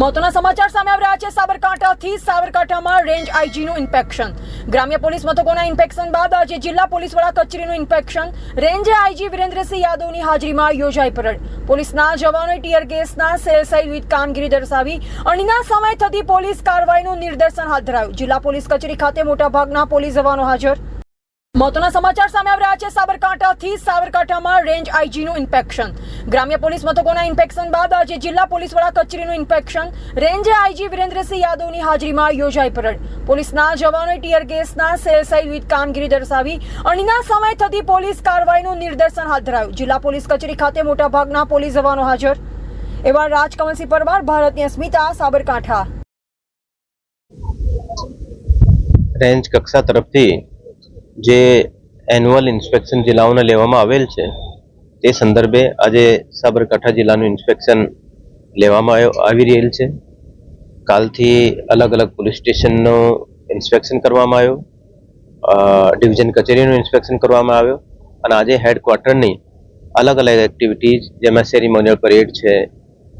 મહત્વના સમાચાર સામે આવી રહ્યા છે. સાબરકાંઠાથી સાબરકાંઠામાં રેન્જ આઈજીનું ઇન્ફેક્શન. ગ્રામ્ય પોલીસ મથકોના ઇન્ફેક્શન બાદ આજે જિલ્લા પોલીસ વડા કચેરીનું ઇન્ફેક્શન. રેન્જ આઈજી વિરેન્દ્રસિંહ યાદવની હાજરીમાં યોજાઈ પરેડ. પોલીસના જવાનોએ ટીયર ગેસના સેલ સહિત વિવિધ કામગીરી દર્શાવી અણીના સમય થતી પોલીસ કાર્યવાહીનું નિદર્શન હાથ ધરાયું. જિલ્લા પોલીસ કચેરી ખાતે મોટાભાગના પોલીસ જવાનો હાજર. મહત્વના સમાચાર સામે આવી રહ્યા છે. સાબરકાંઠાથી સાબરકાંઠામાં રેન્જ આઈજીનું ઇન્ફેક્શન. ગ્રામ્ય પોલીસ મથકોના ઇન્ફેક્શન બાદ આજે જિલ્લા પોલીસ વડા કચેરીનું ઇન્ફેક્શન. રેન્જ આઈજી વિરેન્દ્રસિંહ યાદવની હાજરીમાં યોજાઈ પરેડ. પોલીસના જવાનોએ ટીયર ગેસના સેલ સહિત વિવિધ કામગીરી દર્શાવી અણીના સમય થતી પોલીસ કાર્યવાહીનું નિદર્શન હાથ ધરાયું. જિલ્લા પોલીસ કચેરી ખાતે મોટાભાગના પોલીસ જવાનો હાજર. એવા રાજકમલસિંહ પરમાર, ભારતની અસ્મિતા, સાબરકાંઠા. રેન્જ કક્ષા તરફથી જે એન્યુઅલ ઇન્સ્પેક્શન જિલ્લાઓને લેવામાં આવેલ છે, તે સંદર્ભે આજે સાબરકાંઠા જિલ્લાનું ઇન્સ્પેક્શન લેવામાં આવી રહેલ છે. કાલથી અલગ અલગ પોલીસ સ્ટેશનનું ઇન્સ્પેક્શન કરવામાં આવ્યું. ડિવિઝન કચેરીનું ઇન્સ્પેક્શન કરવામાં આવ્યું. અને આજે હેડક્વાર્ટરની અલગ અલગ એક્ટિવિટીઝ જેમાં સેરિમોનિયલ પરેડ છે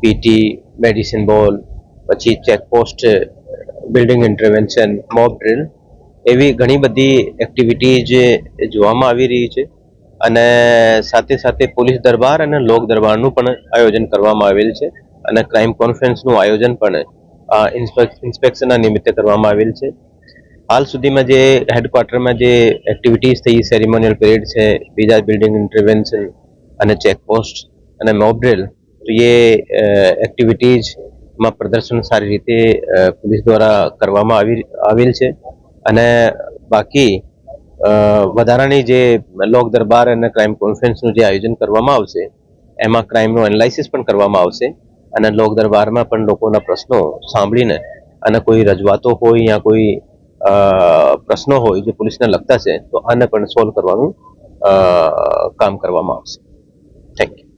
પીટી મેડિસિન બોલ પછી checkpost building intervention mob drill એવી ઘણી બધી એક્ટિવિટી જે જોવામાં આવી રહી છે. અને સાથે સાથે પોલીસ દરબાર અને લોક દરબારનું પણ આયોજન કરવામાં આવેલ છે. અને ક્રાઇમ કોન્ફરન્સનું આયોજન પણ ઇન્સ્પેક્શનના નિમિત્તે કરવામાં આવેલ છે. હાલ સુધીમાં જે હેડક્વાર્ટરમાં જે એક્ટિવિટીઝ થઈ સેરિમોનિયલ પરેડ છે, બીજા બિલ્ડિંગ ઇન્ટરવેન્શન અને ચેકપોસ્ટ અને મોબડ્રેલ તો એ એક્ટિવિટીઝમાં પ્રદર્શન સારી રીતે પોલીસ દ્વારા કરવામાં આવી, આવેલ છે. અને બાકી વધારાની જે લોક દરબાર અને ક્રાઇમ કોન્ફરન્સનું જે આયોજન કરવામાં આવશે, એમાં ક્રાઇમનું એનાલિસિસ પણ કરવામાં આવશે અને લોક દરબારમાં પણ લોકોના પ્રશ્નો સાંભળીને અને કોઈ રજૂઆતો હોય યા કોઈ પ્રશ્નો હોય જે પોલીસને લગતા છે, તો આને પણ સોલ્વ કરવાનું કામ કરવામાં આવશે. Thank you